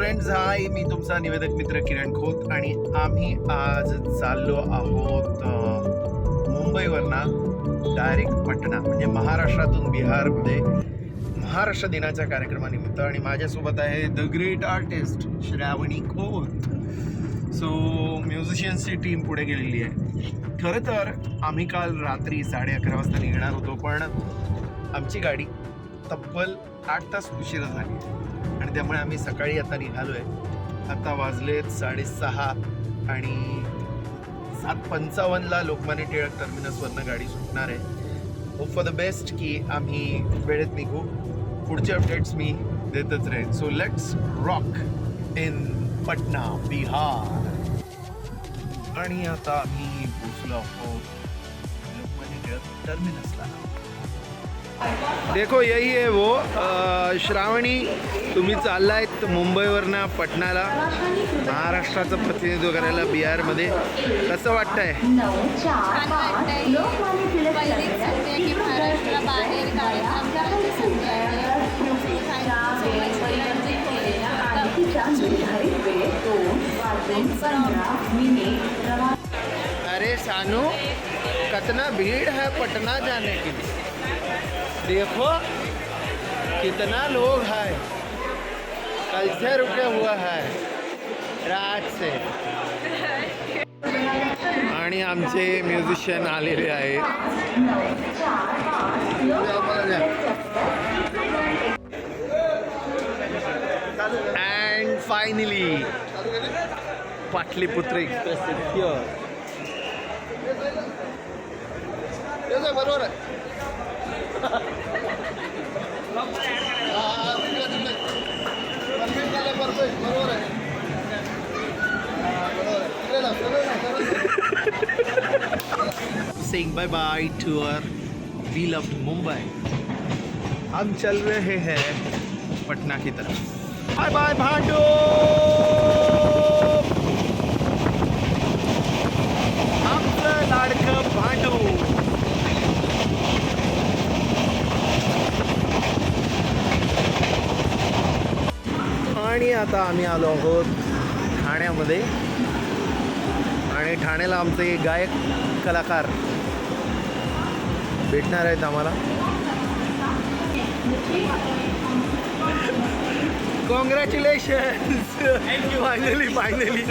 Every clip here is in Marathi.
फ्रेंड्स हाय मी तुमचा निवेदक मित्र किरण खोत आणि आम्ही आज चाललो आहोत मुंबईवरनं डायरेक्ट पटना म्हणजे महाराष्ट्रातून बिहारमध्ये. महाराष्ट्र दिनाच्या कार्यक्रमानिमित्त आणि माझ्यासोबत आहे the great artist Shravani Khot. So म्युझिशियन्सची team पुढे गेलेली आहे. खरं तर आम्ही काल रात्री साडे अकरा वाजता निघणार होतो पण आमची गाडी तब्बल आठ तास उशिरा झाली. आणि त्यामुळे आम्ही सकाळी आता निघालो आहे आता वाजलेत साडेसहा आणि सात पंचावन्नला लोकमान्य टिळक टर्मिनसवरनं गाडी सुटणार आहे. होप फॉर द बेस्ट की आम्ही वेळेत निघू. पुढचे अपडेट्स मी देतच राहीन. So let's rock in Patna Bihar आणि आता आम्ही पोचलो आहोत लोकमान्य टिळक टर्मिनसला देखो यही है वो श्रावणी तुम्ही चाललायत मुंबईवरनं पटणाला महाराष्ट्राचं प्रतिनिधित्व करायला बिहारमध्ये. कसं वाटतंय? अरे सानू कितना भीड़ है पटना जाने के लिए. देखो कितना लोग है। कल से रुके हुआ है। रात से। आणि आमचे म्युझिशियन आलेले आहेत. अँड फायनली पाटलीपुत्र एक्सप्रेस बरोबर saying bye bye to our beloved Mumbai. हम चल रहे हैं पटना की तरफ़ बाय बाय भांडो आमचं लाडकं भांडू आणि आता आम्ही आलो आहोत ठाण्यामध्ये. आणि ठाण्याला आमचे गायक कलाकार भेटणार आहेत आम्हाला. कॉंग्रॅच्युलेशन फायनली फायनली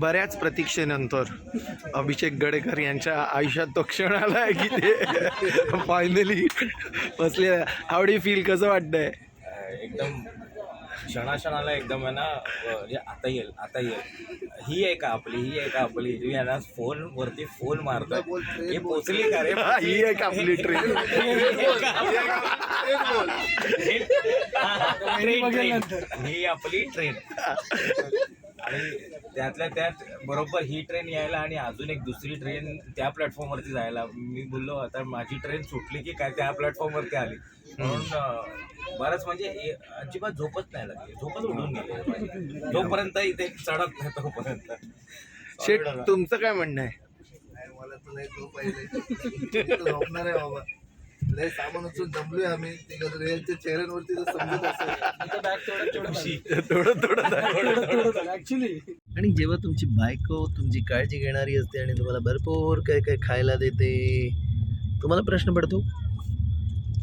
बऱ्याच प्रतीक्षेनंतर अभिषेक गडेकर यांच्या आयुष्यात तो क्षण आला आहे की ते फायनली बसले आवडी फील कसं वाटतंय? एकदम क्षणाक्षणाला एकदम आहे ना म्हणजे आता येईल आता येईल. ही आहे का आपली ही आहे का आपली तुम्ही यांना फोन वरती फोन मारतोय हे पोचली का रे? ही एक आपली ट्रेन ट्रेन ट्रेन ही आपली ट्रेन आणि त्यातल्या त्यात बरोबर ही ट्रेन यायला आणि अजून एक दुसरी ट्रेन त्या प्लॅटफॉर्मवरती जायला. मी बोललो आता माझी ट्रेन सुटली की काय त्या प्लॅटफॉर्मवरती आली. म्हणून बरंच म्हणजे ए- अजिबात झोपच नाही लागली. झोपच उडून गेली. जोपर्यंत इथे चढत नाही तोपर्यंत. शेट तुमचं काय म्हणणं आहे? मला तर लय झोप आहे लय. झोपणार आहे बाबा. लय सामान उचलून दमलोय आम्ही. रेलच्या चेहऱ्यांवरती जर समजत असेल. थोडं थोडं आणि जेव्हा तुमची बायको तुमची काळजी घेणारी असते आणि तुम्हाला भरपूर काय काय खायला देते तुम्हाला प्रश्न पडतो?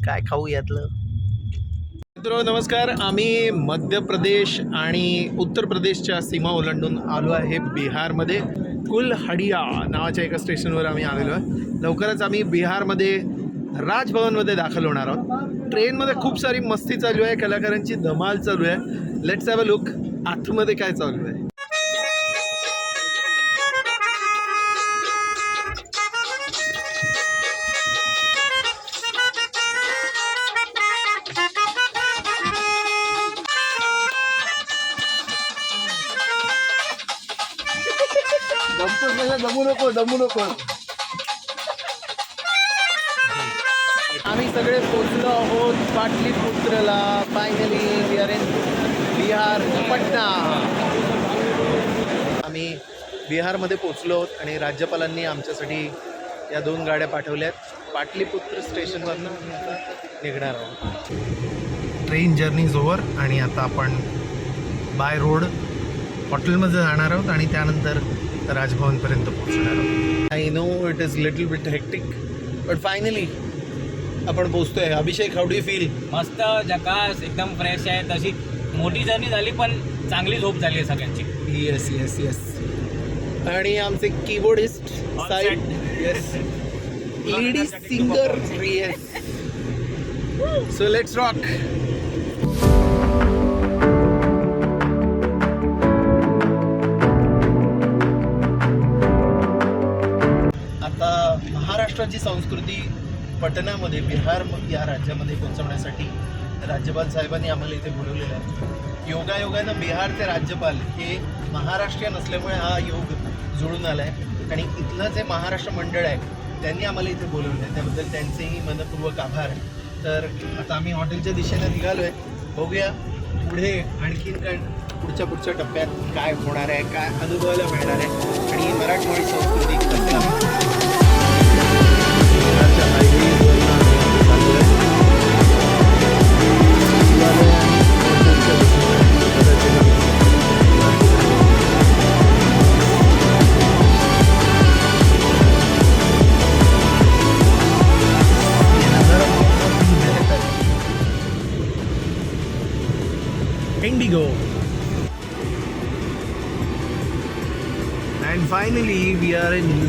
काय खाऊ यातलं? मित्रो नमस्कार. आम्ही मध्य प्रदेश आणि उत्तर प्रदेशच्या सीमा ओलांडून आलो आहे बिहारमध्ये. कुलहडिया नावाच्या एका स्टेशनवर आम्ही आलेलो आहे. लवकरच आम्ही बिहारमध्ये राजभवनमध्ये दाखल होणार आहोत. ट्रेनमध्ये खूप सारी मस्ती चालू आहे कलाकारांची धमाल चालू आहे. लेट्स हॅव अ लुक आतमध्ये काय चालू आहे? म्हणजे दमू नको दमू नको. आम्ही सगळे पोचलो आहोत पाटलीपुत्रला. Finally we are in Bihar Patna. आम्ही बिहारमध्ये पोचलो आहोत आणि राज्यपालांनी आमच्यासाठी या दोन गाड्या पाठवल्या आहेत पाटलीपुत्र स्टेशनवरनं आम्ही आता निघणार आहोत. ट्रेन जर्नी इज ओव्हर आणि आता आपण बाय रोड हॉटेलमध्ये जाणार आहोत आणि त्यानंतर राजभवनपर्यंत पोहोचणार आहोत. I know it is little bit hectic but finally आपण पोहोचतोय. अभिषेक हाऊ डू फील मस्त जकास एकदम फ्रेश आहे. तशी मोठी जर्नी झाली पण चांगली झोप झाली आहे सगळ्यांची. येस येस येस आणि आमचे keyboardist side yes lady singer yes so let's rock महाराष्ट्राची संस्कृती पटनामध्ये बिहार या राज्यामध्ये पोहोचवण्यासाठी राज्यपाल साहेबांनी आम्हाला इथे बोलवलेलं आहे. योगायोगानं बिहारचे राज्यपाल हे महाराष्ट्रीयन असल्यामुळे हा योग जुळून आला आहे आणि इथलं जे महाराष्ट्र मंडळ आहे त्यांनी आम्हाला इथे बोलवलं आहे त्याबद्दल त्यांचेही मनपूर्वक आभार तर आता आम्ही हॉटेलच्या दिशेने निघालो आहे बघूया पुढे आणखीन काय पुढच्या पुढच्या टप्प्यात काय होणार आहे काय अनुभवायला मिळणार आहे. आणि मराठवाडी संस्कृती कसं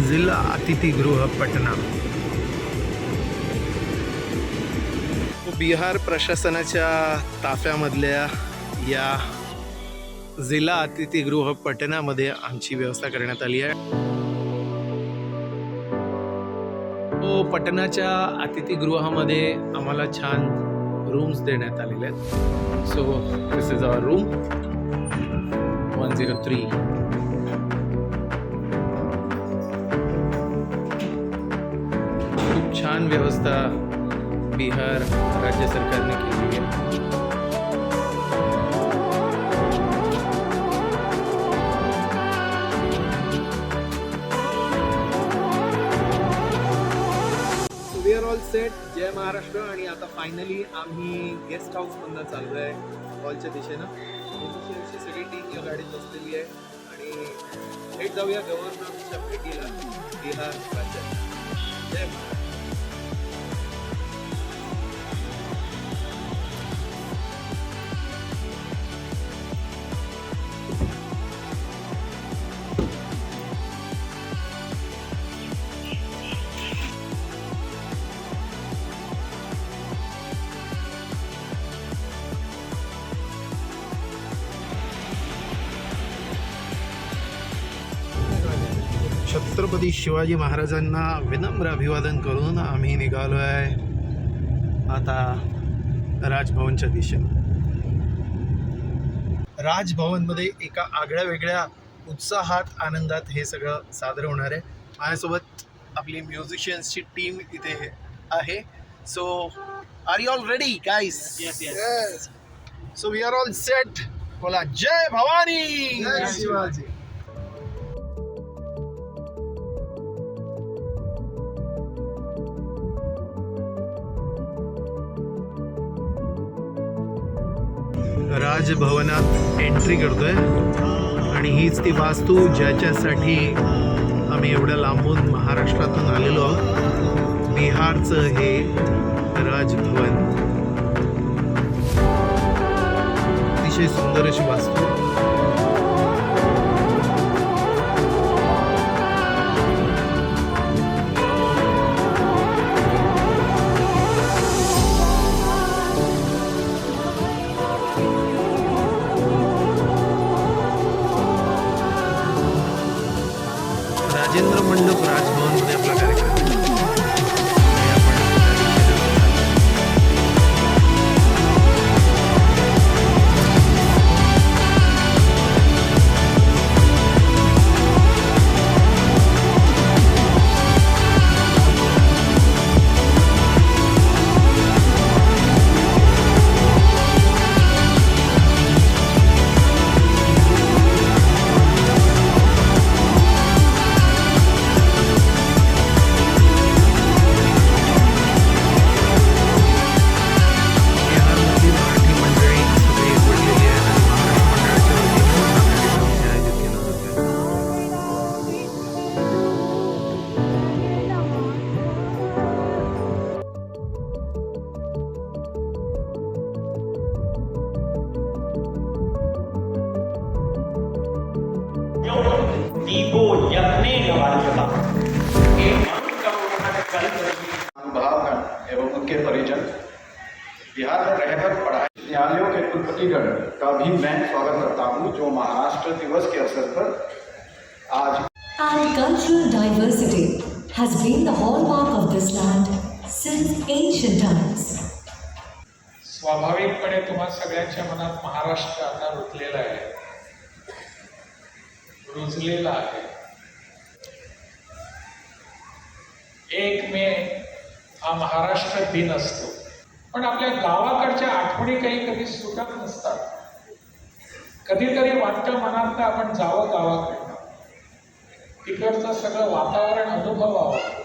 जिल्हा अतिथि गृह पटना। बिहार प्रशासनाच्या ताफ्यामधल्या या जिल्हा अतिथीगृह पटनामध्ये आमची व्यवस्था करण्यात आली आहे. तो पटनाच्या अतिथीगृहामध्ये आम्हाला छान रूम्स देण्यात आलेले आहेत. So this is our room one zero three छान व्यवस्था बिहार राज्य सरकारने केली आहे. ऑल सेट जय महाराष्ट्र. आणि आता फायनली आम्ही गेस्ट हाऊस मधनं चाललो आहे हॉलच्या दिशेनं. इथे सगळी टीम या गाडीत बसलेली आहे. आणि थेट जाऊया गव्हर्नरच्या भेटीला. बिहार राज्यात. जय महाराष्ट्र. छत्रपती शिवाजी महाराजांना विनम्र अभिवादन करून आम्ही निघालो आहे आता राजभवनच्या दिशेने. राजभवनमध्ये एका आगळ्या वेगळ्या उत्साहात आनंदात हे सगळं सादर होणार आहे. माझ्यासोबत आपली म्युझिशियन्सची टीम इथे आहे. So are you all ready guys so we are all set बोला जय भवानी! जय शिवाजी राजभवनात एंट्री करतोय. आणि हीच ती वास्तू ज्याच्यासाठी आम्ही एवढ्या लांबून महाराष्ट्रातून आलेलो आहोत. बिहारचं हे राजभवन. अतिशय सुंदर अशी वास्तू. राजेंद्र मंडप राजभवनमध्ये भावगण एवं उनके परिजन। बिहार में रहकर पढ़ाई। न्यायालयों के कुलपतिगण का भी मैं स्वागत करता हूं जो महाराष्ट्र दिवस के अवसर पर आज And cultural diversity has been the hallmark of this land since ancient times. स्वाभाविकपणे तुम्हा सगळ्यांच्या मनात महाराष्ट्र आता रुजलेला आहे. रुजलेला आहे. एक मे हा महाराष्ट्र दिन असतो. पण आपल्या गावाकडच्या आठवणी काही कधी सुटत नसतात. कधीतरी वाटतं मनात आपण जावं गावाकडनं. तिकडचं सगळं वातावरण अनुभवावं.